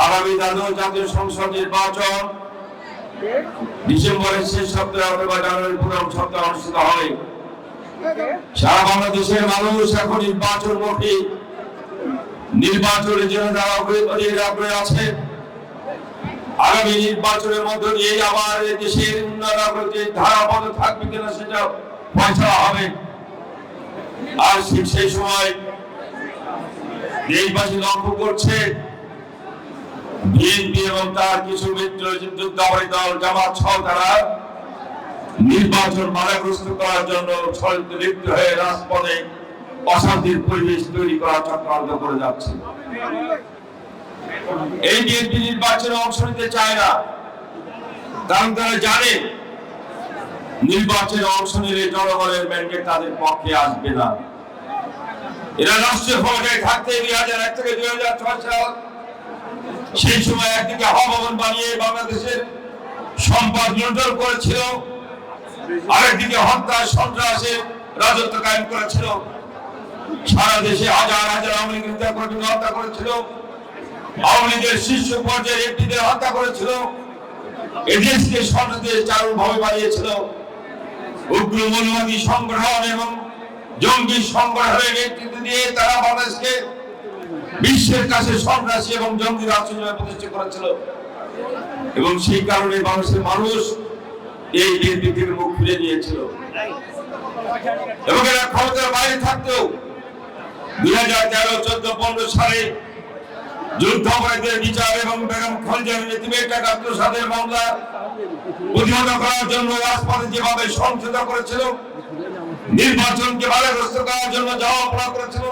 আগামী দ্বাদশ জাতীয় সংসদ নির্বাচন ডিসেম্বরের শেষ সপ্তাহে অথবা জানুয়ারির প্রথম সপ্তাহে অনুষ্ঠিত হবে সারা বাংলাদেশের মানুষ এখন নির্বাচন মুখী নির্বাচনের জন্য যারা আগ্রহে আছে। আগামী নির্বাচনের মধ্য দিয়ে আবার দেশের উন্নয়ন অগ্রগতির ধারা বন্ধ থাকবে কিনা সেটা ফয়সলা হবে। আর সেই সময় দেশবাসী লক্ষ্য করছে বিএনপি এবং তার কিছু মিত্র যুদ্ধাপরাধী দল, জামাত সহ তারা নির্বাচন বাধাগ্রস্ত করার জন্য ছড়িত লিপ্ত হয়ে রাজপথে অশান্তির পরিবেশ তৈরি করার চক্রান্ত করে যাচ্ছে। এই বিএনপি নির্বাচনে অংশ নিতে চায় না। কারণ তারা জানে, নির্বাচনে অংশ নিলে জনগণের ম্যান্ডেট তাদের পক্ষে আসবে না। এরা রাষ্ট্রীয় ক্ষমতায় থাকতে দুই হাজার এক থেকে দুই হাজার ছয় সাল সেই সময় একদিকে ভবন বানিয়ে বাংলাদেশের সম্পদ লুণ্ঠন করেছিল, আরেকদিকে হত্যা সন্ত্রাসে রাজত্ব কায়েম করেছিল। সারা দেশে হাজার হাজার আওয়ামী লীগ নেতা কর্মীকে হত্যা করেছিল। আওয়ামী লীগের শীর্ষ পর্যায়ের এমপিদের হত্যা করেছিল। এদেশকে সন্ত্রাসের চারুল ভাবে উগ্র মৌলবাদী সংগঠন এবং জঙ্গি সংগঠনের নেতৃত্ব দিয়ে তারা বাংলাদেশকে বিশ্বের কাছে সন্ত্রাসী এবং জঙ্গি রাষ্ট্র হিসেবে প্রতিষ্ঠা করেছিল। এবং সেই কারণে বাংলাদেশের মানুষ এই বিএনপি থেকে মুখ ফিরে নিয়েছিল। এবং এরা ক্ষমতার বাইরে থাকতেও দুই হাজার তেরো, চোদ্দ, পনেরো সালে যুদ্ধ অপরাধীদের বিচার এবং বেগম খলজার নেতৃত্বে একাত্তর সালের মামলা প্রতিহত করার জন্য রাজপথে যেভাবে সংসদ করেছিল, নির্বাচনকে বাধাগ্রস্ত করার জন্য যাওয়া পড়া করেছিল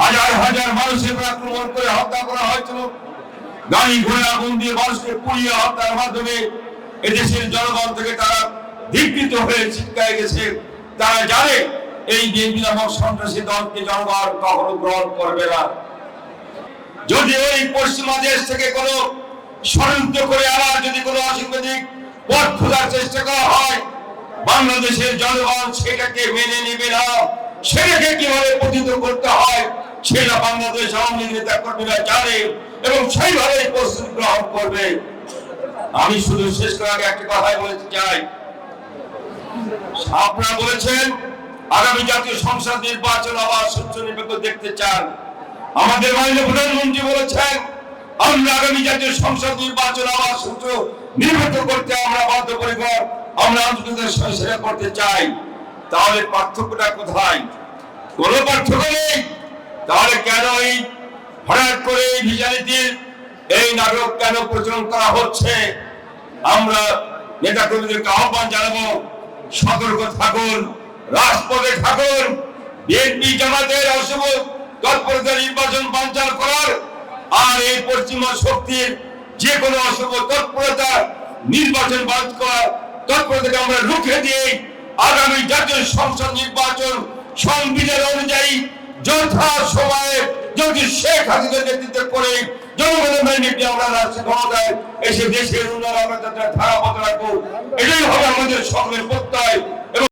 হাজার হাজার মানুষের আক্রমণ করে হত্যা করা হয়েছিল। গাড়ি ঘোড়া আগুন দিয়ে মানুষকে পুড়িয়ে হত্যার মাধ্যমে এদেশের জনগণ থেকে তারা বিকৃত হয়ে ছিটকায় গেছে। তারা জানে এই বিএনপি নামক সন্ত্রাসী দলকে জনগণ কখনো গ্রহণ করবে না। যদি ওই পশ্চিমা দেশ থেকে কোনো ষড়যন্ত্র করে আবার যদি কোনো অসাংবিধিক পথ খোঁজার চেষ্টা করা হয় বাংলাদেশের জনগণ সেটাকে মেনে নেবে না। সেটাকে কীভাবে পতিত করতে হয়, সেটা বাংলাদেশ আওয়ামী লীগ নেতা কর্মীরা জানে এবং সেইভাবে প্রস্তুতি গ্রহণ করবে। আমি শুধু শেষ করার আগে একটা কথাই বলতে চাই। আপনারা বলেছেন, আগামী জাতীয় সংসদ নির্বাচন আবার সুস্থ নিরপেক্ষ দেখতে চান। আমাদের মাননীয় প্রধানমন্ত্রী বলেছেন, আমরা আগামী জাতীয় সংসদ নির্বাচন আবার সুস্থ নির্বাচিত করতে আমরা বাধ্য আমরা করতে চাই, তাহলে পার্থক্যটা কোথায়? কোনো পার্থক্য নেই। তাহলে কেন এই হঠাৎ করে এই ভিসা এই নাটক কেন প্রচলন করা হচ্ছে? আমরা নেতা কর্মীদেরকে আহ্বান জানাব, সতর্ক থাকুন, রাজপথে থাকুন, বিএনপি জামাতের অশুভ তৎপরতা নির্বাচন বাঞ্চাল করার আর এই পশ্চিমা শক্তির যে কোনো অশুভ তৎপরতা নির্বাচন বাদ করার তৎপরতাকে আমরা রুখে দিয়ে আগামী জাতীয় সংসদ নির্বাচন সংবিধান অনুযায়ী যথা সময়ে যদি শেখ হাসিনার নেতৃত্বে করে জনগণের এসে দেশের উন্নয়ন আমরা রাখব। এটাই হবে আমাদের সকলের প্রত্যয়